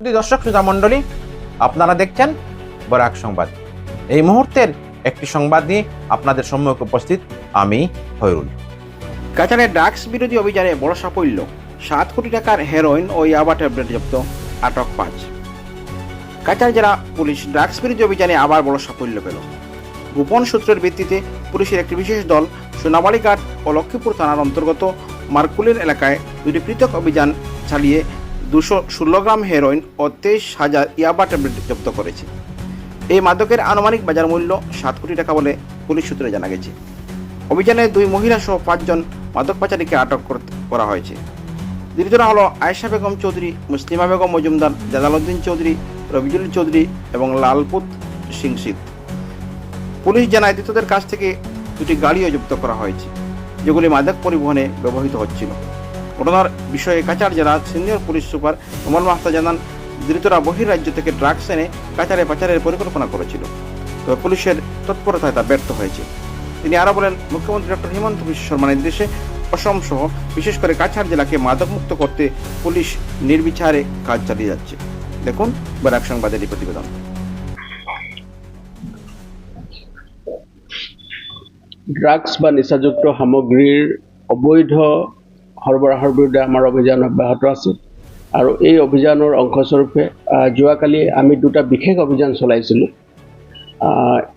দর্শক শ্রোতা মণ্ডলী, আপনারা দেখছেন বরাক সংবাদ। এই মুহূর্তের একটি সংবাদ নিয়ে আপনাদের সম্মুখে উপস্থিত আমি হয়রুল কাছাড়ে ড্রাগস বিরোধী অভিযানে বড় সাফল্য। সাত কোটি টাকার হেরোইন ও ইয়াবা ট্যাবলেট জব্দ, আটক পাঁচ। কাছাড় জেলা পুলিশ ড্রাগস বিরোধী অভিযানে আবার বড় সাফল্য পেল। গোপন সূত্রের ভিত্তিতে পুলিশের একটি বিশেষ দল সোনাবাড়িঘাট ও লক্ষ্মীপুর থানার অন্তর্গত মার্কুলিন এলাকায় দুটি পৃথক অভিযান চালিয়ে দুশো ষোলো গ্রাম হেরোইন ও তেইশ হাজার ইয়াবা ট্যাবলেট জব্দ করেছে। এই মাদকের আনুমানিক বাজার মূল্য সাত কোটি টাকা বলে পুলিশ সূত্রে জানা গেছে। অভিযানে দুই মহিলা সহ পাঁচজন মাদক পাচারীকে আটক করা হয়েছে। ধৃতরা হলো আয়েশা বেগম চৌধুরী, মুসলিমা বেগম মজুমদার, জালালউদ্দিন চৌধুরী, রবিজুল চৌধুরী এবং লালপুত সিং সিদ পুলিশ জানায় ধৃতদের কাছ থেকে দুটি গাড়িও জব্দ করা হয়েছে, যেগুলি মাদক পরিবহনে ব্যবহৃত হচ্ছিল। ঘটনার বিষয়ে কাচার জেলার senior police super Kamal Mahta জানান, ধৃতরা বহির্রাজ্য থেকে ড্রাগস এনে কাছাড়ে পাচারের পরিকল্পনা করেছিল। তবে পুলিশের তৎপরতায় তা ব্যর্থ হয়েছে। তিনি আরও বলেন, মুখ্যমন্ত্রী ডক্টর হিমন্ত বিশ্ব শর্মা নির্দেশে অসম সহ বিশেষ করে কাছাড় জেলাকে মাদকমুক্ত করতে পুলিশ নির্বিচারে কাজ চালিয়ে যাচ্ছে। দেখুন বরাক সংবাদের এই প্রতিবেদন। ড্রাগস বা নিচাযুক্ত সামগ্ৰীৰ অবৈধ সৰবৰাহৰ বিৰুদ্ধে আমাৰ অভিযান অব্যাহত আছে আৰু এই অভিযানৰ অংশস্বৰূপে যোৱাকালি আমি দুটা বিশেষ অভিযান চলাইছিলোঁ।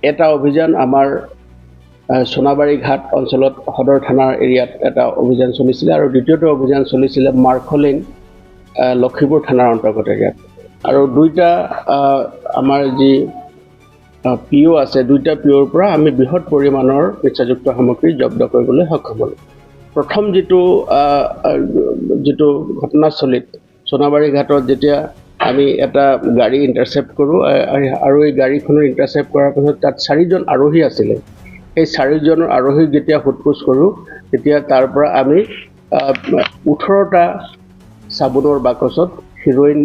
এটা অভিযান আমাৰ আহ, সোণাবাৰী ঘাট অঞ্চলত সদৰ থানাৰ এৰিয়াত এটা অভিযান চলিছিলে আৰু দ্বিতীয়টো অভিযান চলিছিলে মাৰ্খলেন লক্ষীপুৰ থানাৰ অন্তৰ্গত এৰিয়াত আৰু দুইটা আমাৰ যি পি অ' আছে দুইটা পৰা আমি বৃহৎ পৰিমাণৰ নিচাযুক্ত সামগ্ৰী জব্দ কৰিবলৈ সক্ষম হ'লোঁ। প্ৰথম যিটো যিটো ঘটনাস্থলীত সোণাবাৰী ঘাটত যেতিয়া আমি এটা গাড়ী ইণ্টাৰচেপ্ট কৰোঁ আৰু এই গাড়ীখনৰ ইণ্টাৰচেপ্ট কৰাৰ পাছত তাত চাৰিজন আৰোহী আছিলে। সেই চাৰিজনৰ আৰোহীক যেতিয়া সোধ পোছ কৰোঁ তেতিয়া তাৰ পৰা আমি ওঠৰটা চাবোনৰ বাকচত হিৰ'ইন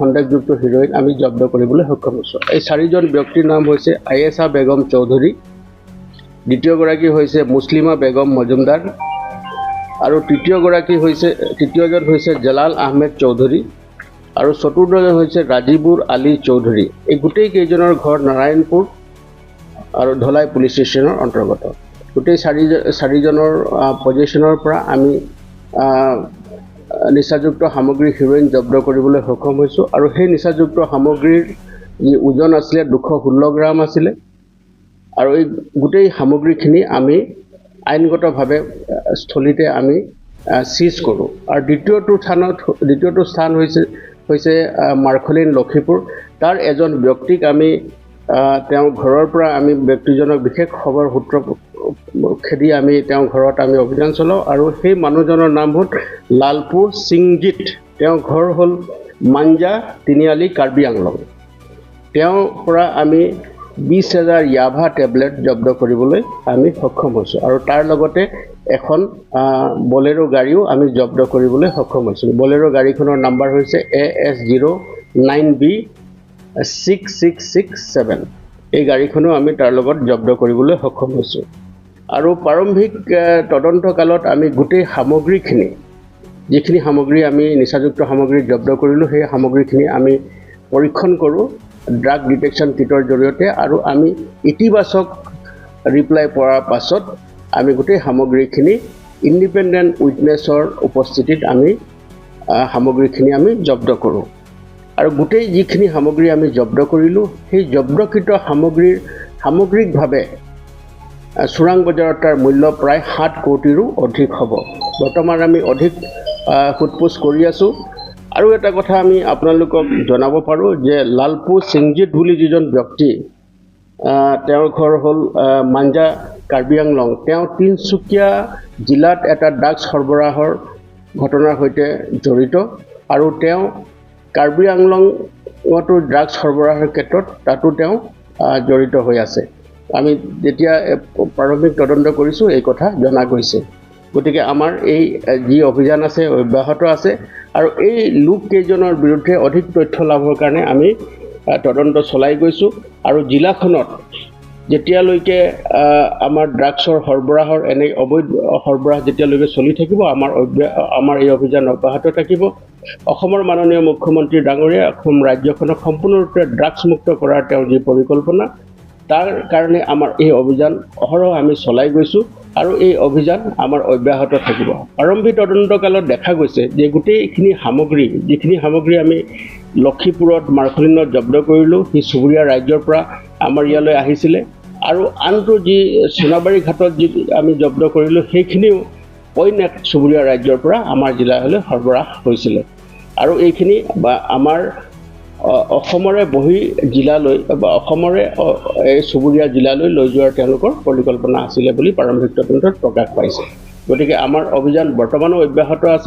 সন্দেহযুক্ত হিৰ'ইন আমি জব্দ কৰিবলৈ সক্ষম হৈছোঁ। এই চাৰিজন ব্যক্তিৰ নাম হৈছে আয়েছা বেগম চৌধুৰী দ্বিতীয়গৰাকী হৈছে মুছলিমা বেগম মজুমদাৰ আৰু তৃতীয়গৰাকী হৈছে, তৃতীয়জন হৈছে জলাল আহমেদ চৌধুৰী আৰু চতুৰ্থজন হৈছে ৰাজীবুৰ আলী চৌধুৰী। এই গোটেই কেইজনৰ ঘৰ নাৰায়ণপুৰ আৰু ধলাই পুলিচ ষ্টেচনৰ অন্তৰ্গত। গোটেই চাৰি চাৰিজনৰ পজিশ্যনৰ পৰা আমি নিচাযুক্ত সামগ্ৰী হিৰ'ইন জব্দ কৰিবলৈ সক্ষম হৈছোঁ আৰু সেই নিচাযুক্ত সামগ্ৰীৰ যি ওজন আছিলে দুশ ষোল্ল গ্ৰাম আছিলে। আৰু এই গোটেই সামগ্ৰীখিনি আমি আইনগতভাৱে স্থলীতে আমি চিজ কৰোঁ। আৰু দ্বিতীয়টো স্থানত দ্বিতীয়টো স্থান হৈছে হৈছে মাৰ্খলিন লক্ষীপুৰ। তাৰ এজন ব্যক্তিক আমি তেওঁৰ ঘৰৰ পৰা আমি ব্যক্তিজনক বিশেষ খবৰ সূত্ৰ খেদি আমি তেওঁৰ ঘৰত আমি অভিযান চলাওঁ। আৰু সেই মানুহজনৰ নাম হ'ল লালপু সিংজিত। তেওঁৰ ঘৰ হ'ল মাঞ্জা তিনিআলি কাৰ্বি আংলং। তেওঁৰ পৰা আমি বিছ হাজাৰ য়াভা টেবলেট জব্দ কৰিবলৈ আমি সক্ষম হৈছোঁ। আৰু তাৰ লগতে এখন বলেৰো গাড়ীও আমি জব্দ কৰিবলৈ সক্ষম হৈছোঁ। বলেৰো গাড়ীখনৰ নাম্বাৰ হৈছে A S zero' nine B six six six seven এই গাড়ীখনো আমি তাৰ লগত জব্দ কৰিবলৈ সক্ষম হৈছোঁ। আৰু প্ৰাৰম্ভিক তদন্তকালত আমি গোটেই সামগ্ৰীখিনি যিখিনি সামগ্ৰী আমি নিচাযুক্ত সামগ্ৰী জব্দ কৰিলোঁ সেই সামগ্ৰীখিনি আমি পৰীক্ষণ কৰোঁ। ড্ৰাগ ডিটেকশ্যন কিটৰ জৰিয়তে আৰু আমি ইতিবাচক ৰিপ্লাই পোৱাৰ পাছত আমি গোটেই সামগ্ৰীখিনি ইণ্ডিপেণ্ডেণ্ট উইটনেছৰ উপস্থিতিত আমি সামগ্ৰীখিনি আমি জব্দ কৰোঁ। আৰু গোটেই যিখিনি সামগ্ৰী আমি জব্দ কৰিলোঁ, সেই জব্দকৃত সামগ্ৰীৰ সামগ্ৰিকভাৱে চোৰাং বজাৰত তাৰ মূল্য প্ৰায় সাত কোটিৰো অধিক হ'ব। বৰ্তমান আমি অধিক সোধ-পোছ কৰি আছোঁ। আৰু এটা কথা আমি আপোনালোকক জনাব পাৰোঁ যে লালপু সিংজিত বুলি যিজন ব্যক্তি তেওঁৰ ঘৰ হ'ল মাঞ্জা কাৰ্বি আংলং তেওঁ তিনিচুকীয়া জিলাত এটা ড্ৰাগছ সৰবৰাহৰ ঘটনাৰ সৈতে জড়িত আৰু তেওঁ কাৰ্বি আংলঙতো ড্ৰাগছ সৰবৰাহৰ ক্ষেত্ৰত তাতো তেওঁ জড়িত হৈ আছে। আমি যেতিয়া প্ৰাৰম্ভিক তদন্ত কৰিছোঁ এই কথা জনা গৈছে। গতিকে আমাৰ এই যি অভিযান আছে অব্যাহত আছে আৰু এই লোককেইজনৰ বিৰুদ্ধে অধিক তথ্য লাভৰ কাৰণে আমি তদন্ত চলাই গৈছোঁ আৰু জিলাখনত যেতিয়ালৈকে আমাৰ ড্ৰাগছৰ সৰবৰাহৰ এনে অবৈধ সৰবৰাহ যেতিয়ালৈকে চলি থাকিব আমাৰ আমাৰ এই অভিযান অব্যাহত থাকিব। অসমৰ মাননীয় মুখ্যমন্ত্ৰী ডাঙৰীয়া অসম ৰাজ্যখনক সম্পূৰ্ণৰূপে ড্ৰাগছ মুক্ত কৰাৰ তেওঁৰ যি পৰিকল্পনা তাৰ কাৰণে আমাৰ এই অভিযান অহৰহ আমি চলাই গৈছোঁ আৰু এই অভিযান আমাৰ অব্যাহত থাকিব। প্ৰাৰম্ভিক তদন্তকালত দেখা গৈছে যে গোটেইখিনি সামগ্ৰী, যিখিনি সামগ্ৰী আমি লক্ষীপুৰত মাৰ্কলিনত জব্দ কৰিলোঁ সেই চুবুৰীয়া ৰাজ্যৰ পৰা আমাৰ ইয়ালৈ আহিছিলে আৰু আনটো যি সোণাবাৰী ঘাটত যি আমি জব্দ কৰিলোঁ, সেইখিনিও অইন এক চুবুৰীয়া ৰাজ্যৰ পৰা আমাৰ জিলালৈ সৰবৰাহ হৈছিলে। আৰু এইখিনি বা আমাৰ অসমৰে বহি জিলালৈ বা অসমৰে এই চুবুৰীয়া জিলালৈ লৈ যোৱাৰ তেওঁলোকৰ পৰিকল্পনা আছিলে বুলি প্ৰাৰম্ভিক তদন্তত প্ৰকাশ পাইছে। গতিকে আমাৰ অভিযান বৰ্তমানো অব্যাহত আছে।